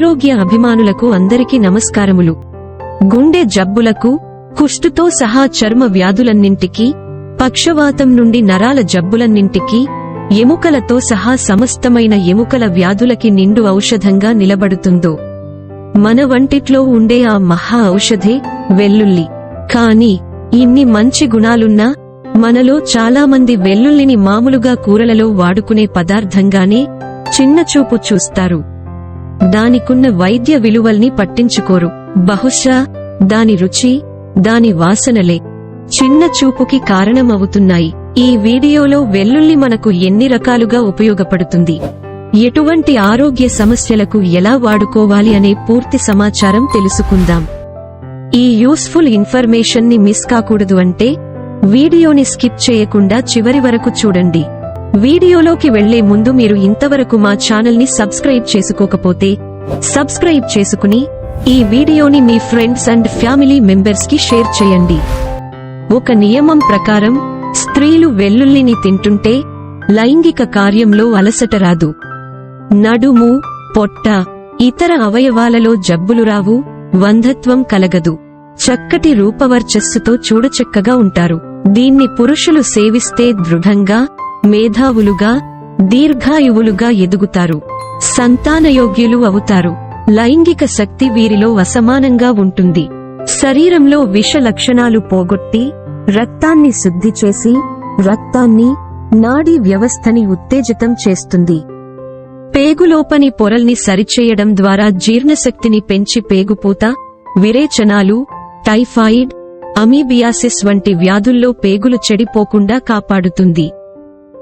ఆరోగ్య అభిమానులకు అందరికీ నమస్కారములు. గుండె జబ్బులకు కుష్టుతో సహా చర్మ వ్యాధులన్నింటికీ పక్షవాతం నుండి నరాల జబ్బులన్నింటికీ ఎముకలతో సహా సమస్తమైన ఎముకల వ్యాధులకి నిండు ఔషధంగా నిలబడుతుందో. మన వంటిట్లో ఉండే ఆ మహా ఔషధే వెల్లుల్లి. కాని ఇన్ని మంచి గుణాలున్నా మనలో చాలామంది వెల్లుల్లిని మామూలుగా కూరలలో వాడుకునే పదార్థంగానే చిన్నచూపు చూస్తారు. దానికున్న వైద్య విలువల్ని పట్టించుకోరు. బహుశా దాని రుచి దాని వాసనలే చిన్న చూపుకి కారణమవుతున్నాయి. ఈ వీడియోలో వెల్లుల్లి మనకు ఎన్ని రకాలుగా ఉపయోగపడుతుంది? ఎటువంటి ఆరోగ్య సమస్యలకు ఎలా వాడుకోవాలి అనే పూర్తి సమాచారం తెలుసుకుందాం. ఈ యూస్ఫుల్ ఇన్ఫర్మేషన్ని మిస్ కాకూడదు అంటే వీడియోని స్కిప్ చేయకుండా చివరి వరకు చూడండి. వీడియోలోకి వెళ్ళే ముందు మీరు ఇంతవరకు మా ఛానల్ని సబ్స్క్రైబ్ చేసుకోకపోతే సబ్స్క్రైబ్ చేసుకుని ఈ వీడియోని మీ ఫ్రెండ్స్ అండ్ ఫ్యామిలీ మెంబర్స్కి షేర్ చేయండి. ఒక నియమం ప్రకారం స్త్రీలు వెల్లుల్లిని తింటుంటే లైంగిక కార్యంలో అలసట రాదు. నడుము పొట్ట ఇతర అవయవాలలో జబ్బులు రావు వంధత్వం కలగదు. చక్కటి రూపవర్చస్సుతో చూడచక్కగా ఉంటారు. దీన్ని పురుషులు సేవిస్తే దృఢంగా మేధావులుగా దీర్ఘాయువులుగా ఎదుగుతారు. సంతానయోగ్యులు అవుతారు. లైంగిక శక్తి వీరిలో అసమానంగా ఉంటుంది. శరీరంలో విష లక్షణాలు పోగొట్టి రక్తాన్ని శుద్ధి చేసి రక్తాన్ని నాడీ వ్యవస్థని ఉత్తేజితం చేస్తుంది. పేగులోపని పొరల్ని సరిచేయడం ద్వారా జీర్ణశక్తిని పెంచి పేగుపూత విరేచనాలు టైఫాయిడ్ అమీబియాసిస్ వంటి వ్యాధుల్లో పేగులు చెడిపోకుండా కాపాడుతుంది.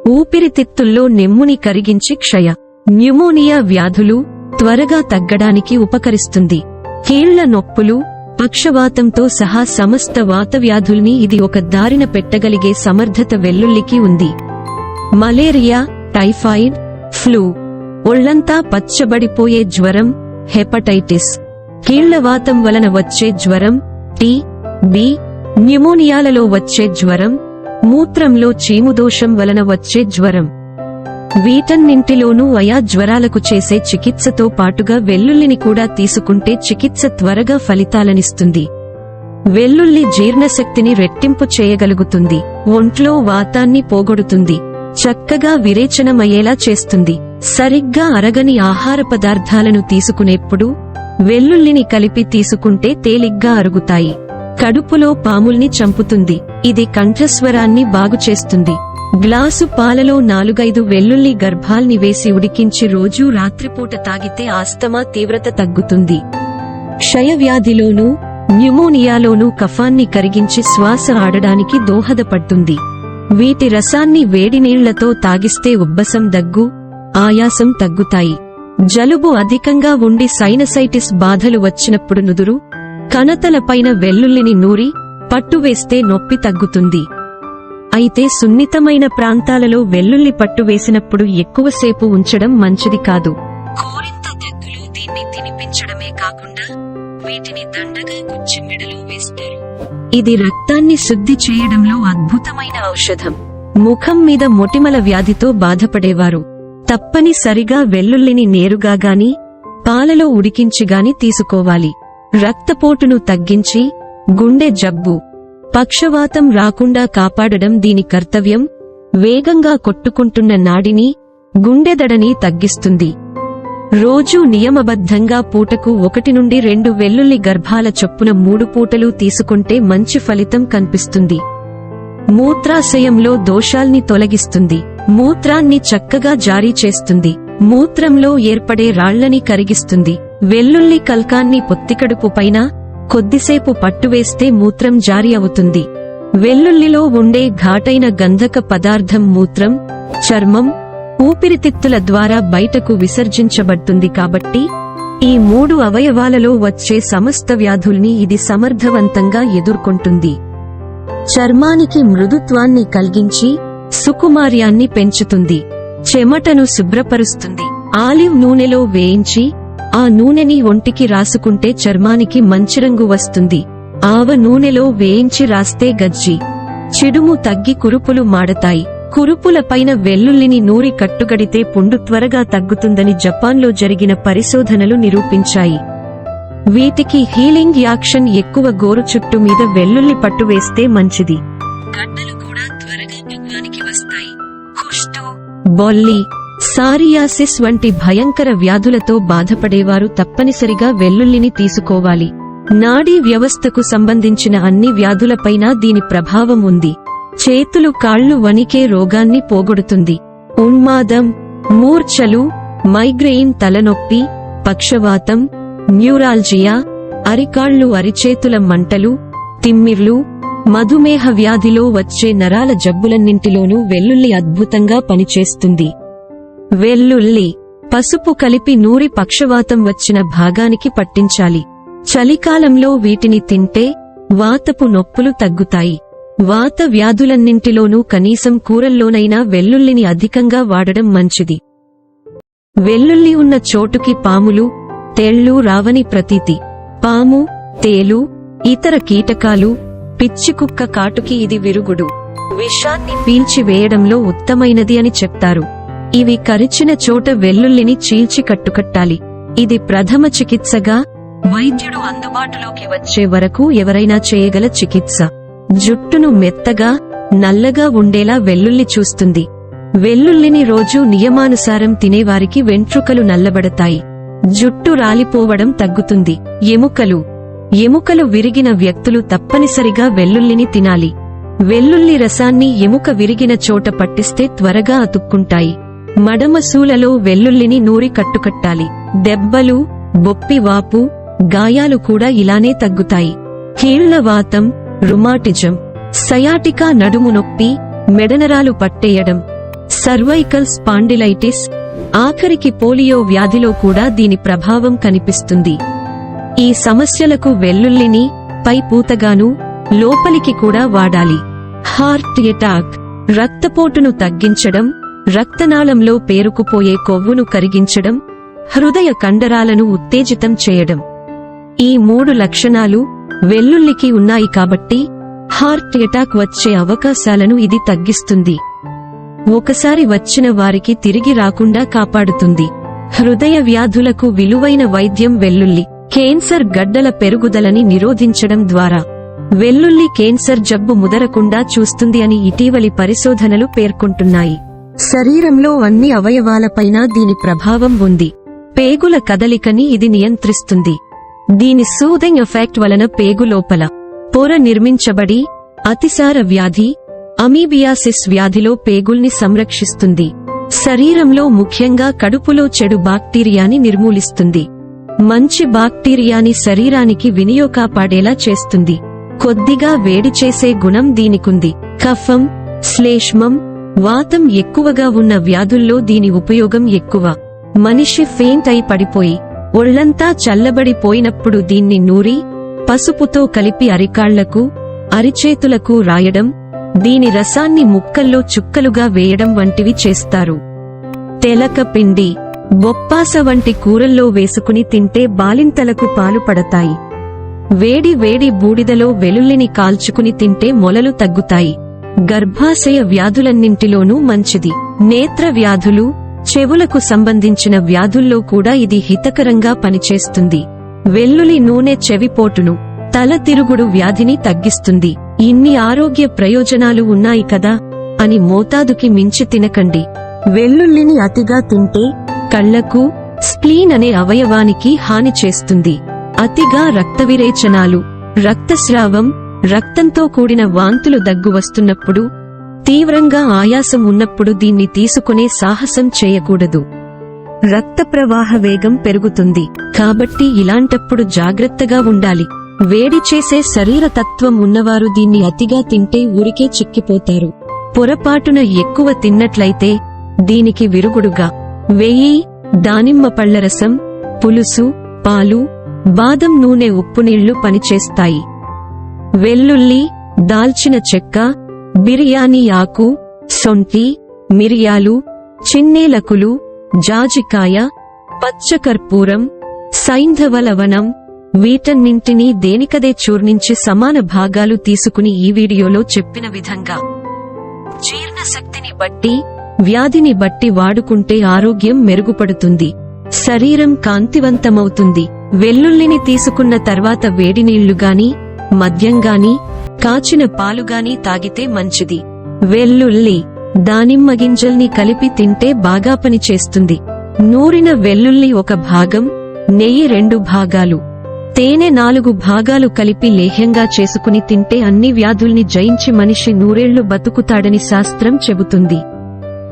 ఊపిరితిత్తుల్లో నెమ్ముని కరిగించి క్షయ న్యూమోనియా వ్యాధులు త్వరగా తగ్గడానికి ఉపకరిస్తుంది. కీళ్ళ నొప్పులు పక్షవాతంతో సహా సమస్త వాతవ్యాధుల్ని ఇది ఒక దారిన పెట్టగలిగే సమర్థత వెల్లుల్లికి ఉంది. మలేరియా టైఫాయిడ్ ఫ్లూ ఒళ్ళంతా పచ్చబడిపోయే జ్వరం హెపటైటిస్. కీళ్ళవాతం వలన వచ్చే జ్వరం టీ బి న్యూమోనియాలలో వచ్చే జ్వరం మూత్రంలో చీముదోషం వలన వచ్చే జ్వరం. వీటన్నింటిలోనూ అయా జ్వరాలకు చేసే చికిత్సతో పాటుగా వెల్లుల్లిని కూడా తీసుకుంటే చికిత్స త్వరగా ఫలితాలనిస్తుంది. వెల్లుల్లి జీర్ణశక్తిని రెట్టింపు చేయగలుగుతుంది. ఒంట్లో వాతాన్ని పోగొడుతుంది. చక్కగా విరేచనమయ్యేలా చేస్తుంది. సరిగ్గా అరగని ఆహార పదార్థాలను తీసుకునేప్పుడు వెల్లుల్లిని కలిపి తీసుకుంటే తేలిగ్గా అరుగుతాయి. కడుపులో పాముల్ని చంపుతుంది. ఇది కంఠస్వరాన్ని బాగుచేస్తుంది. గ్లాసు పాలలో నాలుగైదు వెల్లుల్లి గర్భాల్ని వేసి ఉడికించి రోజూ రాత్రిపూట తాగితే ఆస్తమా తీవ్రత తగ్గుతుంది. క్షయవ్యాధిలోనూ న్యూమోనియాలోనూ కఫాన్ని కరిగించి శ్వాస ఆడడానికి దోహదపడుతుంది. వీటి రసాన్ని వేడినీళ్ళతో తాగిస్తే ఉబ్బసం దగ్గు ఆయాసం తగ్గుతాయి. జలుబు అధికంగా ఉండి సైనసైటిస్ బాధలు వచ్చినప్పుడు నుదురు కణతలపైన వెల్లుల్లిని నూరి పట్టువేస్తే నొప్పి తగ్గుతుంది. అయితే సున్నితమైన ప్రాంతాలలో వెల్లుల్లి పట్టు వేసినప్పుడు ఎక్కువసేపు ఉంచడం మంచిది కాదు. కోరింత దగ్గులు దీన్ని తినిపించడమే కాకుండా వీటిని దండగా గుచ్చి మెడలో వేస్తారు. ఇది రక్తాన్ని శుద్ధి చేయడంలో అద్భుతమైన ఔషధం. ముఖం మీద మొటిమల వ్యాధితో బాధపడేవారు. తప్పనిసరిగా వెల్లుల్లిని నేరుగా గాని పాలలో ఉడికించి గాని తీసుకోవాలి. రక్తపోటును తగ్గించి గుండె జబ్బు. పక్షవాతం రాకుండా కాపాడడం దీని కర్తవ్యం. వేగంగా కొట్టుకుంటున్న నాడిని గుండెదడని తగ్గిస్తుంది. రోజూ నియమబద్ధంగా పూటకు ఒకటి నుండి రెండు వెల్లుల్లి గర్భాల చొప్పున మూడు పూటలు తీసుకుంటే మంచి ఫలితం కనిపిస్తుంది. మూత్రాశయంలో దోషాల్ని తొలగిస్తుంది. మూత్రాన్ని చక్కగా జారీ చేస్తుంది. మూత్రంలో ఏర్పడే రాళ్ళని కరిగిస్తుంది. వెల్లుల్లి కల్కాన్ని పొత్తికడుపు పైన కొద్దిసేపు పట్టువేస్తే మూత్రం జారీ అవుతుంది. వెల్లుల్లిలో ఉండే ఘాటైన గంధక పదార్థం మూత్రం చర్మం ఊపిరితిత్తుల ద్వారా బయటకు విసర్జించబడుతుంది కాబట్టి ఈ మూడు అవయవాలలో వచ్చే సమస్త వ్యాధుల్ని ఇది సమర్థవంతంగా ఎదుర్కొంటుంది. చర్మానికి మృదుత్వాన్ని కలిగించి సుకుమార్యాన్ని పెంచుతుంది. చెమటను శుభ్రపరుస్తుంది. ఆలివ్ నూనెలో వేయించి ఆ నూనెని ఒంటికి రాసుకుంటే చర్మానికి మంచి రంగు వస్తుంది. ఆవ నూనెలో వేయించి రాస్తే గజ్జి. చిడుము తగ్గి కురుపులు మాడతాయి. కురుపులపైన వెల్లుల్లిని నూరి కట్టుగడితే పుండు త్వరగా తగ్గుతుందని జపాన్లో జరిగిన పరిశోధనలు నిరూపించాయి. వీటికి హీలింగ్ యాక్షన్ ఎక్కువ గోరు చుట్టు మీద వెల్లుల్లి పట్టు వేస్తే మంచిది. గడ్డలు కూడా త్వరగా వస్తాయి. కుష్టు. బొల్లి. సారియాసిస్ వంటి భయంకర వ్యాధులతో బాధపడేవారు తప్పనిసరిగా వెల్లుల్లిని తీసుకోవాలి. నాడీ వ్యవస్థకు సంబంధించిన అన్ని వ్యాధులపైన దీని ప్రభావం ఉంది. చేతులు కాళ్ళు వణికే రోగాన్ని పోగొడుతుంది. ఉన్మాదం మూర్ఛలు మైగ్రెయిన్ తలనొప్పి పక్షవాతం న్యూరాల్జియా అరికాళ్ళు అరిచేతుల మంటలు తిమ్మిర్లు మధుమేహ వ్యాధిలో వచ్చే నరాల జబ్బులన్నింటిలోనూ వెల్లుల్లి అద్భుతంగా పనిచేస్తుంది. వెల్లుల్లి. పసుపు కలిపి నూరి పక్షవాతం వచ్చిన భాగానికి పట్టించాలి. చలికాలంలో వీటిని తింటే వాతపు నొప్పులు తగ్గుతాయి. వాత వ్యాధులన్నింటిలోనూ కనీసం కూరల్లోనైనా వెల్లుల్లిని అధికంగా వాడడం మంచిది. వెల్లుల్లి ఉన్న చోటుకి పాములు తేళ్ళు రావని ప్రతీతి. పాము తేలు ఇతర కీటకాలు పిచ్చికుక్క కాటుకి ఇది విరుగుడు. విషాన్ని పీల్చివేయడంలో ఉత్తమైనది అని చెప్తారు. ఇవి కరిచిన చోట వెల్లుల్లిని చీల్చి కట్టుకట్టాలి. ఇది ప్రథమ చికిత్సగా వైద్యుడు అందుబాటులోకి వచ్చే వరకు ఎవరైనా చేయగల చికిత్స. జుట్టును మెత్తగా నల్లగా ఉండేలా వెల్లుల్లి చూస్తుంది. వెల్లుల్లిని రోజూ నియమానుసారం తినేవారికి వెంట్రుకలు నల్లబడతాయి. జుట్టు రాలిపోవడం తగ్గుతుంది. ఎముకలు. ఎముకలు విరిగిన వ్యక్తులు తప్పనిసరిగా వెల్లుల్లిని తినాలి. వెల్లుల్లి రసాన్ని ఎముక విరిగిన చోట పట్టిస్తే త్వరగా అతుక్కుంటాయి. మడమసూలలో వెల్లుల్లిని నూరి కట్టుకట్టాలి. దెబ్బలు బొప్పివాపు గాయాలు కూడా ఇలానే తగ్గుతాయి. కీళ్ళవాతం రుమాటిజం సయాటికా నడుము నొప్పి మెడనరాలు పట్టేయడం సర్వైకల్ స్పాండిలైటిస్ ఆఖరికి పోలియో వ్యాధిలో కూడా దీని ప్రభావం కనిపిస్తుంది. ఈ సమస్యలకు వెల్లుల్లిని పై పూతగాను లోపలికి కూడా వాడాలి. హార్ట్ ఎటాక్ రక్తపోటును తగ్గించడం రక్తనాళంలో పేరుకుపోయే కొవ్వును కరిగించడం హృదయ కండరాలను ఉత్తేజితం చేయడం. ఈ మూడు లక్షణాలు వెల్లుల్లికి ఉన్నాయి కాబట్టి హార్ట్ ఎటాక్ వచ్చే అవకాశాలను ఇది తగ్గిస్తుంది. ఒకసారి వచ్చిన వారికి తిరిగి రాకుండా కాపాడుతుంది. హృదయ వ్యాధులకు విలువైన వైద్యం వెల్లుల్లి కేన్సర్ గడ్డల పెరుగుదలని నిరోధించడం ద్వారా. వెల్లుల్లి కేన్సర్ జబ్బు ముదరకుండా చూస్తుంది అని ఇటీవలి పరిశోధనలు పేర్కొంటున్నాయి. శరీరంలో అన్ని అవయవాలపైన దీని ప్రభావం ఉంది. పేగుల కదలికని ఇది నియంత్రిస్తుంది. దీని సూదింగ్ ఎఫెక్ట్ వలన పేగు లోపల పొర నిర్మించబడి అతిసార వ్యాధి అమీబియాసిస్ వ్యాధిలో పేగుల్ని సంరక్షిస్తుంది. శరీరంలో ముఖ్యంగా కడుపులో చెడు బాక్టీరియాని నిర్మూలిస్తుంది. మంచి బాక్టీరియాని శరీరానికి వినియోగపాడేలా చేస్తుంది. కొద్దిగా వేడి చేసే గుణం దీనికుంది. కఫం శ్లేష్మం వాతం ఎక్కువగా ఉన్న వ్యాధుల్లో దీని ఉపయోగం ఎక్కువ. మనిషి ఫెయింట్ అయి పడిపోయి ఒళ్ళంతా చల్లబడిపోయినప్పుడు దీన్ని నూరి పసుపుతో కలిపి అరికాళ్ళకు అరిచేతులకు రాయడం దీని రసాన్ని ముక్కల్లో చుక్కలుగా వేయడం వంటివి చేస్తారు. తెలక పిండి బొప్పాస వంటి కూరల్లో వేసుకుని తింటే బాలింతలకు పాలు పడతాయి. వేడి వేడి బూడిదలో వెలుల్లిని కాల్చుకుని తింటే మొలలు తగ్గుతాయి. గర్భాశయ వ్యాధులన్నింటిలోనూ మంచిది. నేత్ర వ్యాధులు చెవులకు సంబంధించిన వ్యాధుల్లో కూడా ఇది హితకరంగా పనిచేస్తుంది. వెల్లులి నూనె చెవిపోటును తల తిరుగుడు వ్యాధిని తగ్గిస్తుంది. ఇన్ని ఆరోగ్య ప్రయోజనాలు ఉన్నాయి కదా? అని మోతాదుకి మించి తినకండి. వెల్లుల్లిని అతిగా తింటే కళ్ళకు స్ప్లీన్ అనే అవయవానికి హాని చేస్తుంది. అతిగా రక్తవిరేచనాలు రక్తస్రావం రక్తంతో కూడిన వాంతులు దగ్గు వస్తున్నప్పుడు తీవ్రంగా ఆయాసం ఉన్నప్పుడు దీన్ని తీసుకునే సాహసం చేయకూడదు. రక్త ప్రవాహ వేగం పెరుగుతుంది. కాబట్టి ఇలాంటప్పుడు జాగ్రత్తగా ఉండాలి. వేడి చేసే శరీర తత్వం ఉన్నవారు దీన్ని అతిగా తింటే ఊరికే చిక్కిపోతారు. పొరపాటున ఎక్కువ తిన్నట్లయితే దీనికి విరుగుడుగా. వెయ్యి దానిమ్మ పళ్ళరసం పులుసు పాలు బాదం నూనె ఉప్పు నీళ్ళు పనిచేస్తాయి. వెల్లుల్లి దాల్చిన చెక్క బిర్యానీ ఆకు సొంటి మిరియాలు చిన్నేలకులు జాజికాయ పచ్చకర్పూరం సైంధవలవనం వీటన్నింటినీ దేనికదే చూర్ణించి సమాన భాగాలు తీసుకుని ఈ వీడియోలో చెప్పిన విధంగా. జీర్ణశక్తిని బట్టి వ్యాధిని బట్టి వాడుకుంటే ఆరోగ్యం మెరుగుపడుతుంది. శరీరం కాంతివంతమవుతుంది. వెల్లుల్లిని తీసుకున్న తర్వాత వేడినీళ్ళు మద్యంగాని కాచిన పాలుగాని తాగితే మంచిది. వెల్లుల్లి దానిమ్మ గింజల్ని కలిపి తింటే బాగా పనిచేస్తుంది నూరిన వెల్లుల్లి ఒక భాగం నెయ్యి రెండు భాగాలు. తేనె నాలుగు భాగాలు కలిపి లేహ్యంగా చేసుకుని తింటే అన్ని వ్యాధుల్ని జయించి మనిషి నూరేళ్ళు బతుకుతాడని శాస్త్రం చెబుతుంది.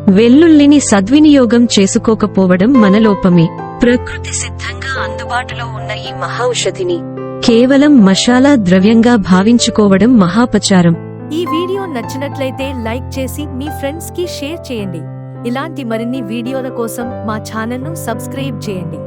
వెల్లుల్లిని సద్వినియోగం చేసుకోకపోవడం మనలోపమే. ప్రకృతి సిద్ధంగా అందుబాటులో ఉన్న ఈ మహౌషధిని కేవలం మషాలా ద్రవ్యంగా భావించుకోవడం మహాపచారం. ఈ వీడియో నచ్చినట్లయితే లైక్ చేసి మీ ఫ్రెండ్స్కి షేర్ చేయండి. ఇలాంటి మరిన్ని వీడియోల కోసం మా ఛానల్ను సబ్స్క్రైబ్ చేయండి.